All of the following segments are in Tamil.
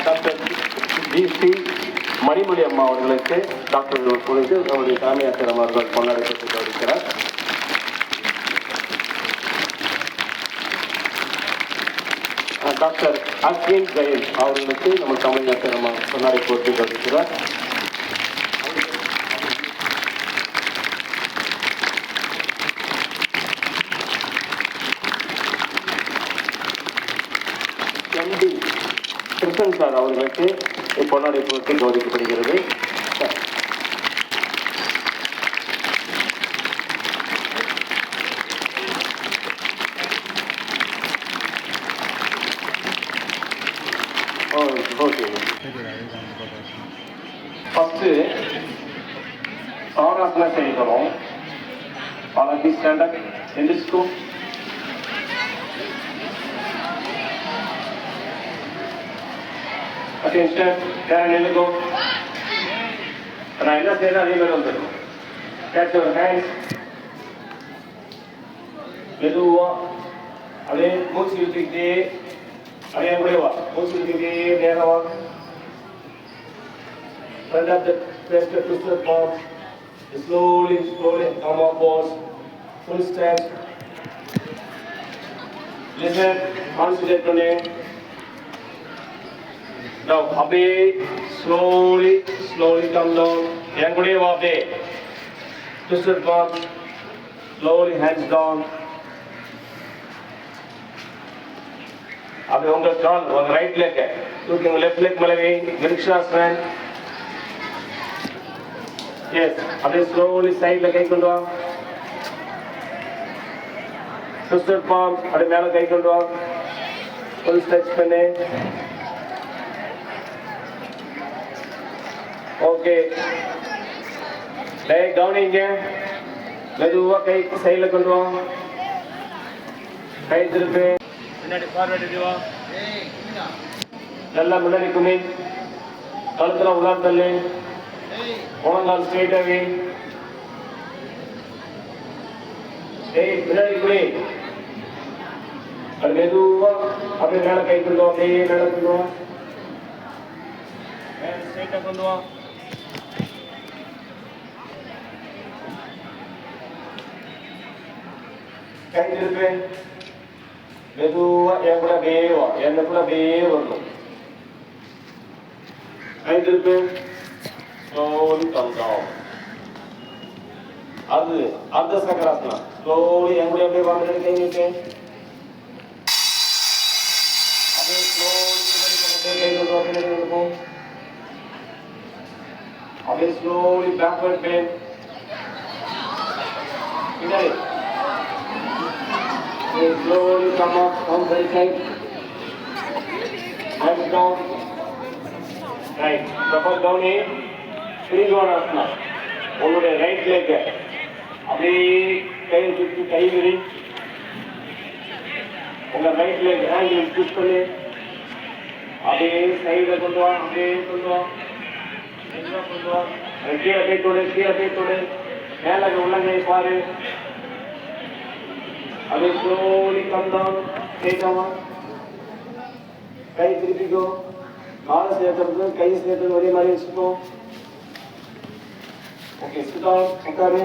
டாக்டர் ஜி சி மணிமொழி அம்மா அவர்களுக்கு டாக்டர் குறித்து அவருடைய தலைமை ஆசிரியர் அவர்கள் கொண்டாடி பெற்று டாக்டர் அஸ்வின் ஜெயன் அவர்களுக்கு நம்ம தமிழ் ஆசிரியர் அம்மா கொண்டாடி போட்டு கௌரவிக்கிறார் எம்பி கிருஷ்ணன் சார் அவர்களுக்கு இப்பொன்னாடி போட்டு கௌரவிக்கப்படுகிறது ஓகே. ஃபஸ்ட்டு சாராசன செய்கிறோம் பல பி ஸ்டாண்டர்ட் ஸ்கூல் அசிஸ்டன்ட் வேற நிலைக்கும் நான் என்ன செய்யணும் அதே மாதிரி வந்துடும் கேட்ச் யுவர் ஹேண்ட்ஸ் மெதுவாக அப்படியே மூச்சு இழுத்துக்கிட்டே அப்படியே முடியவா மூச்சு இழுத்துக்கிட்டே நேரவா front of the chest twisted palms. Slowly, slowly come upwards. Full step. Listen, concentrate on it. Now, அப்படியே ஸ்லோலி slowly come down. என் கூடயே வா அப்படியே. Twisted palm. Slowly hands down. அப்படியே உங்க கால் உங்க ரைட் லெக் தூக்கி உங்க லெஃப்ட் லெக் மேலே வை விருக்ஷாசன் எஸ் அப்படியே ஸ்லோலி சைடில் கை கொண்டு வா சிஸ்டர் பாம் அப்படியே மேல கை கொண்டு வா ஃபுல் ஸ்ட்ரெச் பண்ணு ஓகே டேய் கவனிங்க மெதுவா கை சைடுல கொண்டு வா. கை திருப்பி. பின்னாடி ஃபார்வர்டு வா. நல்லா முன்னாடி குமி கழுத்துல உள்ளார் தள்ளு. முழங்கால் ஸ்ட்ரெயிட்டாவே டேய் பின்னாடி குமி அது மெதுவா அப்படியே மேல கை கொண்டு வா அப்படியே மேல கொண்டு வா. மேல ஸ்ட்ரெயிட்டா கொண்டு வா. கை திருப்பி மெதுவா என் கூட அப்படியே வா என்ன கூட அப்படியே வரணும் கை திருப்பி ஸ்லோலி கம் டவுன் அது அர்த்த சக்கராசனா ஸ்லோலி என் கூட அப்படியே வாங்க கை நீட்டு அப்படியே ஸ்லோலி கை கொண்டு வா பின்னாடி கொண்டு போ அப்படியே ஸ்லோலி பேக்வர்ட் பேன் பின்னாடி Then slowly come up on the side. Hands down. Right. Propel down here. Trikonasana உங்களுடைய ரைட் லெக் அப்படியே கை சுற்றி கை விரி உங்க ரைட் லெக் ஹேண்டில் ட்விஸ்ட் பண்ணி அப்படியே சைடுல கொண்டு வா அப்படியே கொண்டு வா மெதுவா கொண்டு வா அது கீழே கை தொடு கீழே கை தொடு மேல உள்ளங்கை பாரு Again, slowly come down. Stay down. கை திருப்பிக்கோ. கால் சேர்த்துறது கை சேர்த்துறது ஒரே மாதிரி வச்சுக்கோ. ஓகே சுத்தா உட்காரு.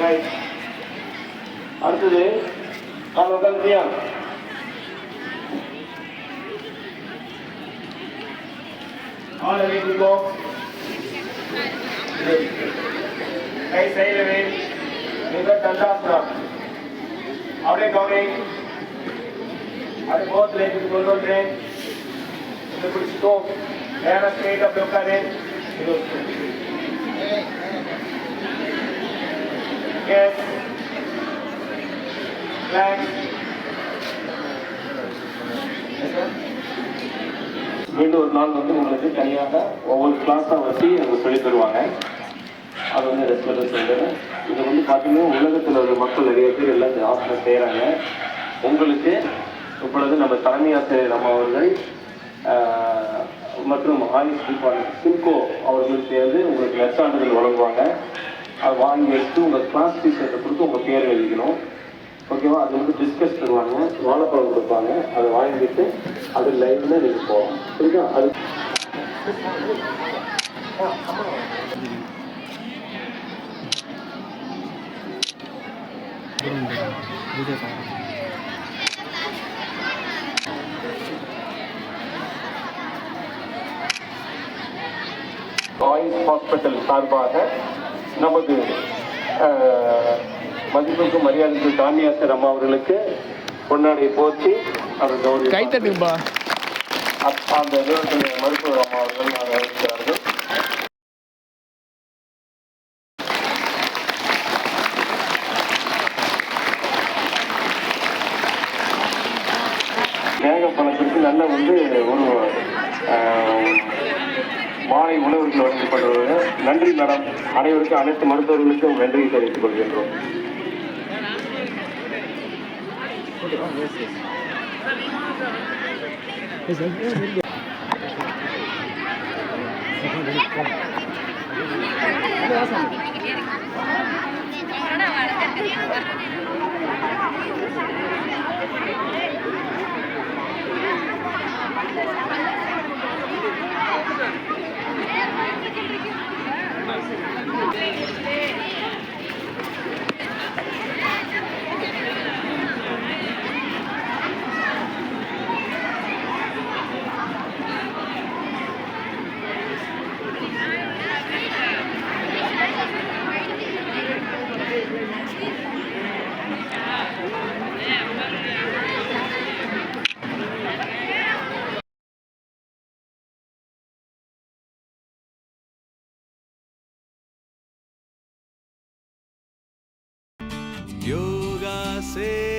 ரைட் அடுத்தது கால் உட்காந்துட்டியா கால் எழுதிக்கோ கை சைடுவே மிக தண்டாசனம் அப்படியே கவனி அப்படியே போத்துல எடுத்து கொண்டு வந்துறேன் இதை பிடிச்சிக்கோ நேரம் ஸ்ட்ரெயிட் அப்படி உட்காரு இது எஸ் மீண்டும் ஒரு நாள் வந்து உங்களுக்கு தனியாக ஒவ்வொரு கிளாஸாக வச்சு எனக்கு சொல்லித் தருவாங்க. அது வந்து ரெஸ்பெக்ட் சொல்கிறேன் இதை வந்து பார்த்தீங்கன்னா உலகத்தில் உள்ள மக்கள் நிறைய பேர் எல்லாம் இந்த ஆசனம் செய்கிறாங்க உங்களுக்கு இப்பொழுது நம்ம தலைமை ஆசிரியர் நம்ம அவர்கள் மற்றும் ஆயுஷ் டிபார்ட்மெண்ட் சிம்கோ அவர்கள் சேர்ந்து உங்களுக்கு நெற்சான்றிதழ் வழங்குவாங்க. அதை வாங்கி வச்சு உங்கள் கிளாஸ் டீச்சர்கிட்ட கொடுத்து உங்கள் பேர் எழுதிக்கணும். ஓகேவா அது வந்து டிஸ்கஸ் தருவாங்க வாழைப்பழம் கொடுப்பாங்க. அதை வாங்கிட்டு அது லைவ்ல நீங்கள் போகலாம். சரிங்களா? அது பாய்ஸ் ஹாஸ்பிட்டல் சார்பாக நமது மதிப்புக்கும் மரியாதைக்கு காமியாசர் அம்மா அவர்களுக்கு பொன்னாடை போற்றி அவர் கௌரவி கை தட்டுங்கப்பா அப்ப அந்த நிறுவனத்துடைய மருத்துவர் அம்மா அவர்கள் அதை நல்ல வந்து ஒரு மாலை உணவுகள் வழங்கப்படுவது. நன்றி மேடம். அனைவருக்கும் அனைத்து மருத்துவர்களுக்கும் நன்றியை தெரிவித்துக் கொள்கின்றோம். Thank you. say